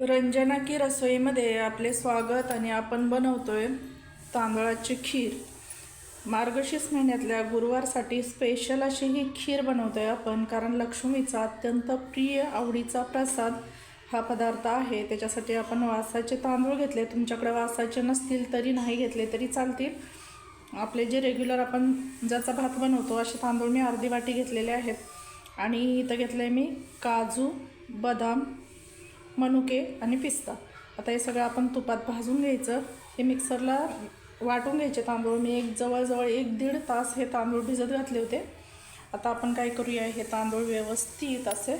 रंजना की रसोईमध्ये आपले स्वागत आणि आपण बनवतोय तांदळाची खीर. मार्गशीर्ष महिन्यातल्या गुरुवारसाठी स्पेशल अशी ही खीर बनवतोय आपण कारण लक्ष्मीचा अत्यंत प्रिय आवडीचा प्रसाद हा पदार्थ आहे. त्याच्यासाठी आपण वासाचे तांदूळ घेतले. तुमच्याकडे वासाचे नसतील तरी नाही घेतले तरी चालतील. आपले जे रेग्युलर आपण ज्याचा भात बनवतो असे तांदूळ मी अर्धी वाटी घेतलेले आहेत. आणि इथं घेतलं आहे मी काजू बदाम मनुके आणि पिस्ता. आता हे सगळं आपण तुपात भाजून घ्यायचं. हे मिक्सरला वाटून घ्यायचे तांदूळ. मी एक जवळजवळ एक दीड तास हे तांदूळ भिजत घातले होते. आता आपण काय करूया? हे तांदूळ व्यवस्थित असे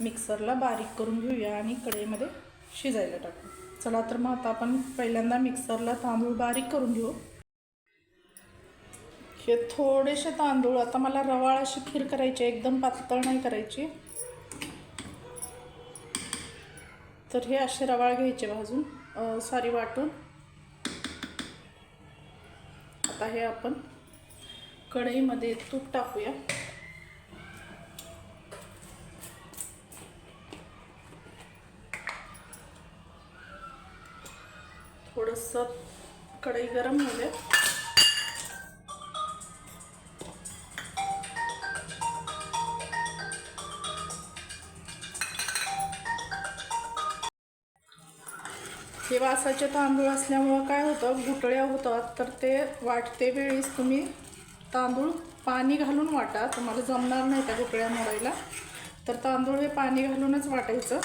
मिक्सरला बारीक करून घेऊया आणि कढईमध्ये शिजायला टाकू. चला तर मग आता आपण पहिल्यांदा मिक्सरला तांदूळ बारीक करून घेऊ. हे थोडेसे तांदूळ आता मला रवाळ अशी खीर करायची आहे, एकदम पातळ नाही करायची. तर हे असे रवाळ घ्यायचे भाजून सारी वाटून. आता हे आपण कढईमध्ये तूप टाकूया. थोडंसं कढई गरम होऊ हे वासाचे तांदूळ असल्यामुळं काय होतं? गुटळ्या होतात. तर ते वाटते वेळीच तुम्ही तांदूळ पाणी घालून वाटा. तुम्हाला जमणार नाही त्या गुटळ्या मोडायला. तर तांदूळ हे पाणी घालूनच वाटायचं.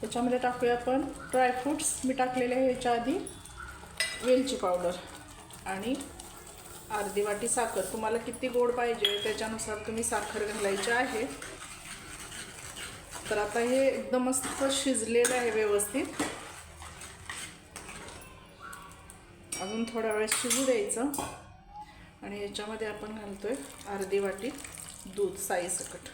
त्याच्यामध्ये टाकूया आपण ड्रायफ्रूट्स मी टाकलेले आहे ह्याच्या आधी वेलची पावडर आणि अर्धी वाटी साखर. तुम्हाला किती गोड पाहिजे त्याच्यानुसार तुम्ही साखर घालायची आहे. तर आता हे एकदम मस्त शिजलेलं आहे व्यवस्थित. अजून थोडा वेळ शिजू द्यायचं. आणि याच्यामध्ये आपण घालतोय अर्धी वाटी दूध साई सकट.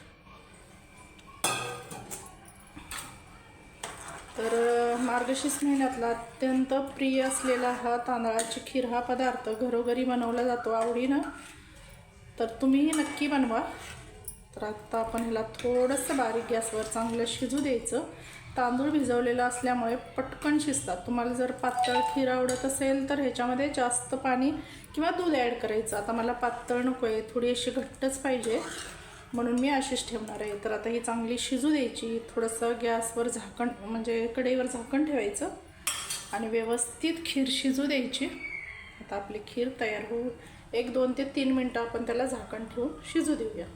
तर मार्गशीर्ष महिन्यातला अत्यंत प्रिय असलेला हा तांदळाची खीर हा पदार्थ घरोघरी बनवला जातो आवडीनं. तर तुम्हीही नक्की बनवा. तर आत्ता आपण ह्याला थोडंसं बारीक गॅसवर चांगलं शिजू द्यायचं. तांदूळ भिजवलेला असल्यामुळे पटकन शिजतात. तुम्हाला जर पातळ खीर आवडत असेल तर ह्याच्यामध्ये जास्त पाणी किंवा दूध ॲड करायचं. आता मला पातळ नको आहे थोडी अशी घट्टच पाहिजे. म्हणून मी अशीच ठेवणार आहे. तर आता ही चांगली शिजू द्यायची. थोडंसं गॅसवर झाकण म्हणजे कढईवर झाकण ठेवायचं आणि व्यवस्थित खीर शिजू द्यायची. आता आपली खीर तयार होऊ एक दोन ते तीन मिनटं आपण त्याला झाकण ठेवून शिजू देऊया.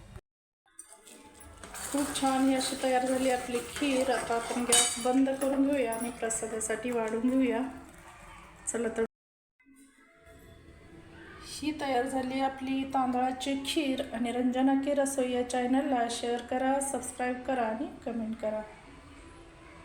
खूप छान ही अशी तयार झाली आपली खीर. आता आपण गॅस बंद करून घेऊया आणि प्रसादासाठी वाढून घेऊया. चला तर. ही तयार झाली आपली तांदळाची खीर आणि रंजना के रसोई या चॅनलला शेअर करा सबस्क्राईब करा आणि कमेंट करा.